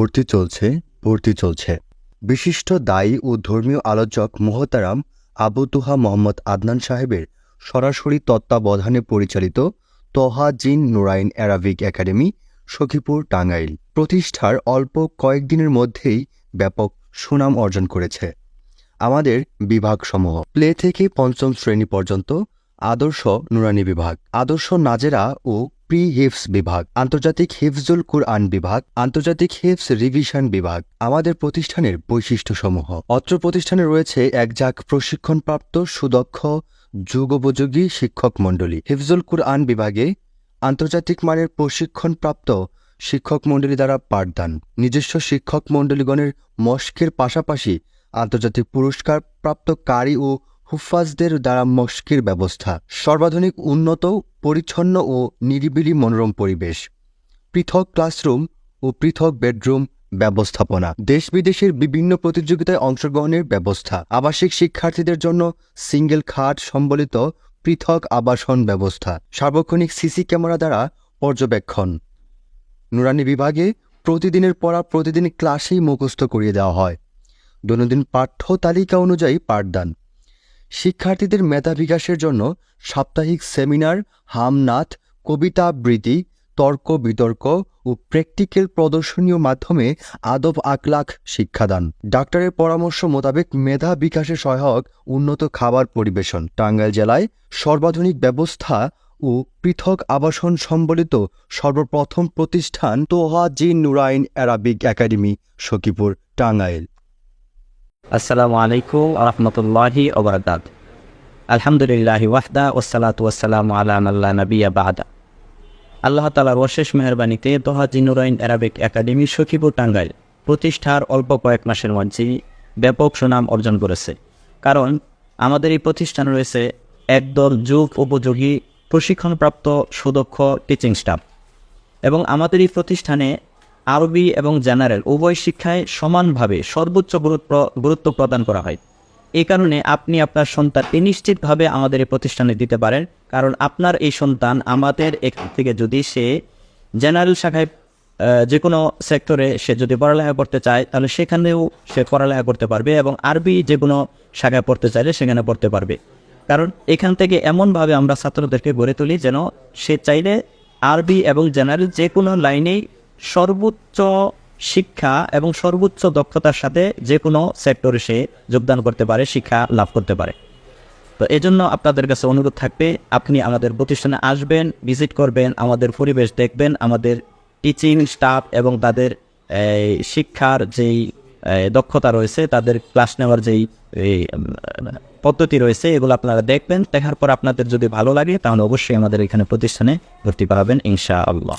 ভর্তি চলছে ভর্তি চলছে। বিশিষ্ট দায়ী ও ধর্মীয় আলোচক মোহতারাম আবু তুহা মোহাম্মদ আদনান সাহেবের সরাসরি তত্ত্বাবধানে পরিচালিত তহা জিন নুরাইন অ্যারাবিক একাডেমি, সখীপুর, টাঙ্গাইল। প্রতিষ্ঠার অল্প কয়েকদিনের মধ্যেই ব্যাপক সুনাম অর্জন করেছে আমাদের বিভাগসমূহ। প্লে থেকে পঞ্চম শ্রেণি পর্যন্ত আদর্শ নুরানি বিভাগ। আদর্শ নাজেরা ও প্রি হিফস বিভাগ, আন্তর্জাতিক হিফজুল কুরআন বিভাগ, আন্তর্জাতিক হিফস রিভিশন বিভাগ, আমাদের প্রতিষ্ঠানের বৈশিষ্ট্যসমূহ। অত্র প্রতিষ্ঠানে রয়েছে একজাক প্রশিক্ষণপ্রাপ্ত, সুদক্ষ, যুগোপযোগী শিক্ষক মণ্ডলী। হিফজুল কুরআন বিভাগে আন্তর্জাতিক মানের প্রশিক্ষণপ্রাপ্ত শিক্ষক মণ্ডলী দ্বারা পাঠদান। নিজস্ব শিক্ষক মণ্ডলীগণের মস্কের পাশাপাশি আন্তর্জাতিক পুরস্কার প্রাপ্ত কারি ও হুফাজদের দ্বারা মস্কের ব্যবস্থা, সর্বাধুনিক, উন্নত, পরিচ্ছন্ন ও নিরিবিলি মনোরম পরিবেশ, পৃথক ক্লাসরুম ও পৃথক বেডরুম ব্যবস্থাপনা দেশ বিদেশের বিভিন্ন প্রতিযোগিতায় অংশগ্রহণের ব্যবস্থা, আবাসিক শিক্ষার্থীদের জন্য সিঙ্গেল খাট সম্বলিত পৃথক আবাসন ব্যবস্থা, সার্বক্ষণিক সিসি ক্যামেরা দ্বারা পর্যবেক্ষণ। নুরানি বিভাগে প্রতিদিনের পড়া প্রতিদিন ক্লাসেই মুখস্থ করিয়ে দেওয়া হয়। দৈনন্দিন পাঠ্য তালিকা অনুযায়ী পাঠদান। শিক্ষার্থীদের মেধা বিকাশের জন্য সাপ্তাহিক সেমিনার, হামনাথ, কবিতা আবৃত্তি, তর্ক বিতর্ক ও প্র্যাকটিক্যাল প্রদর্শনীয় মাধ্যমে আদব আকলাখ শিক্ষাদান। ডাক্তারের পরামর্শ মোতাবেক মেধা বিকাশে সহায়ক উন্নত খাবার পরিবেশন। টাঙ্গাইল জেলায় সর্বাধুনিক ব্যবস্থা ও পৃথক আবাসন সম্বলিত সর্বপ্রথম প্রতিষ্ঠান তোহা জি নুরাইন অ্যারাবিক একাডেমি সকিপুর টাঙ্গাইল। আসসালামু আলাইকুম রহমতুল্লাহি ওবরাকাত আলহামদুলিল্লাহি ওয়াহদা ওসালাত ওয়াসালাম আলা আল্লাহ নবিয়া বাহাদা আল্লাহ তালার অশেষ মেহরবানিতে তোহা জিনুরাইন অ্যারাবিক একাডেমি সখীপুর টাঙ্গাইল প্রতিষ্ঠার অল্প কয়েক মাসের মধ্যেই ব্যাপক সুনাম অর্জন করেছে। কারণ আমাদের এই প্রতিষ্ঠান রয়েছে একদল যুগ উপযোগী প্রশিক্ষণপ্রাপ্ত সুদক্ষ টিচিং স্টাফ এবং আমাদের এই প্রতিষ্ঠানে আরবি এবং জেনারেল উভয় শিক্ষায় সমানভাবে সর্বোচ্চ গুরুত্ব গুরুত্ব প্রদান করা হয়। এই কারণে আপনি আপনার সন্তানকে নিশ্চিতভাবে আমাদের এই প্রতিষ্ঠানে দিতে পারেন, কারণ আপনার এই সন্তান আমাদের এখান থেকে যদি সে জেনারেল শাখায় যে কোনো সেক্টরে সে যদি পড়ালেখা করতে চায়, তাহলে সেখানেও সে পড়ালেখা করতে পারবে এবং আরবি যে কোনো শাখায় পড়তে চাইলে সেখানে পড়তে পারবে। কারণ এখান থেকে এমনভাবে আমরা ছাত্রদেরকে গড়ে তুলি যেন সে চাইলে আরবি এবং জেনারেল যে কোনো লাইনেই সর্বোচ্চ শিক্ষা এবং সর্বোচ্চ দক্ষতার সাথে যে কোনো সেক্টরে সে যোগদান করতে পারে, শিক্ষা লাভ করতে পারে। তো এজন্য আপনাদের কাছে অনুরোধ থাকবে, আপনি আমাদের প্রতিষ্ঠানে আসবেন, ভিজিট করবেন, আমাদের পরিবেশ দেখবেন, আমাদের টিচিং স্টাফ এবং তাদের শিক্ষার যেই দক্ষতা রয়েছে, তাদের ক্লাস নেওয়ার যেই পদ্ধতি রয়েছে, এগুলো আপনারা দেখবেন, দেখার পর আপনাদের যদি ভালো লাগে, তাহলে অবশ্যই আমাদের এখানে প্রতিষ্ঠানে ভর্তি পাবেন ইনশা আল্লাহ